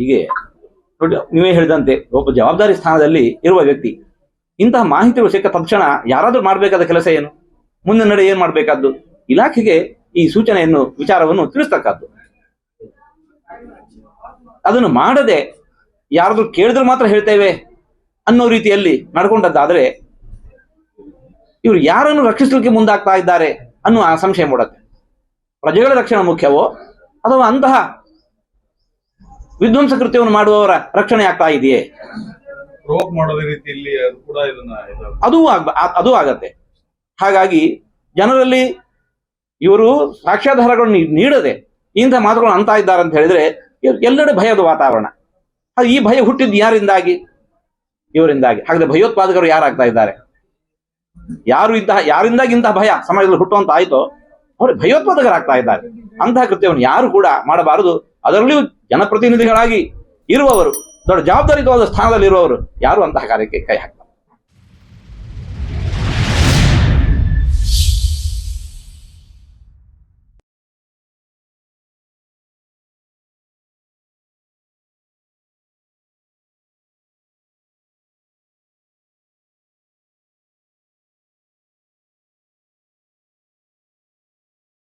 ಹೀಗೆ ನೋಡಿ ನೀವೇ ಹೇಳಿದಂತೆ ಒಬ್ಬ ಜವಾಬ್ದಾರಿ ಸ್ಥಾನದಲ್ಲಿ ಇರುವ ವ್ಯಕ್ತಿ, ಇಂತಹ ಮಾಹಿತಿಗಳು ಸಿಕ್ಕ ತಕ್ಷಣ ಯಾರಾದರೂ ಮಾಡಬೇಕಾದ ಕೆಲಸ ಏನು? ಮುಂದಿನ ನಡೆ ಏನ್ ಮಾಡಬೇಕಾದ್ದು? ಇಲಾಖೆಗೆ ಈ ಸೂಚನೆಯನ್ನು, ವಿಚಾರವನ್ನು ತಿಳಿಸ್ತಕ್ಕದ್ದು. ಅದನ್ನು ಮಾಡದೆ ಯಾರಾದ್ರೂ ಕೇಳಿದ್ರೆ ಮಾತ್ರ ಹೇಳ್ತೇವೆ ಅನ್ನೋ ರೀತಿಯಲ್ಲಿ ನಡ್ಕೊಂಡದ್ದಾದ್ರೆ ಇವರು ಯಾರನ್ನು ರಕ್ಷಿಸಲಿಕ್ಕೆ ಮುಂದಾಗ್ತಾ ಇದ್ದಾರೆ ಅನ್ನುವ ಸಂಶಯ ಮೂಡುತ್ತೆ. ಪ್ರಜೆಗಳ ರಕ್ಷಣೆ ಮುಖ್ಯವೋ, ಅಥವಾ ಅಂತಹ ವಿಧ್ವಂಸ ಕೃತ್ಯವನ್ನು ಮಾಡುವವರ ರಕ್ಷಣೆ ಆಗ್ತಾ ಇದೆಯೇ? ಮಾಡೋದ ರೀತಿಯಲ್ಲಿ ಅದು ಕೂಡ ಇದನ್ನ ಇದು- ಅದು ಆಗ್ ಅದು ಆಗತ್ತೆ. ಹಾಗಾಗಿ ಜನರಲ್ಲಿ ಇವರು ಸಾಕ್ಷ್ಯಾಧಾರಗಳನ್ನು ನೀಡದೆ ಇಂಥ ಮಾತುಗಳನ್ನು ಅಂತ ಇದ್ದಾರೆ ಅಂತ ಹೇಳಿದ್ರೆ ಎಲ್ಲೆಡೆ ಭಯದ ವಾತಾವರಣ. ಅದು ಈ ಭಯ ಹುಟ್ಟಿದ್ದು ಯಾರಿಂದಾಗಿ? ಇವರಿಂದಾಗಿ. ಹಾಗಾದ್ರೆ ಭಯೋತ್ಪಾದಕರು ಯಾರಾಗ್ತಾ ಇದ್ದಾರೆ? ಯಾರು ಇಂತಹ ಯಾರಿಂದಾಗಿ ಇಂತಹ ಭಯ ಸಮಾಜದಲ್ಲಿ ಹುಟ್ಟುವಂತ ಆಯ್ತೋ ಅವರು ಭಯೋತ್ಪಾದಕರಾಗ್ತಾ ಇದ್ದಾರೆ. ಅಂತಹ ಕೃತ್ಯವನ್ನು ಯಾರು ಕೂಡ ಮಾಡಬಾರದು. ಅದರಲ್ಲಿಯೂ ಜನಪ್ರತಿನಿಧಿಗಳಾಗಿ ಇರುವವರು ದೊಡ್ಡ ಜವಾಬ್ದಾರಿಯುತವಾದ ಸ್ಥಾನದಲ್ಲಿ ಇರುವವರು ಯಾರು ಅಂತಹ ಕಾರ್ಯಕ್ಕೆ ಕೈ ಹಾಕ್ತಾರೆ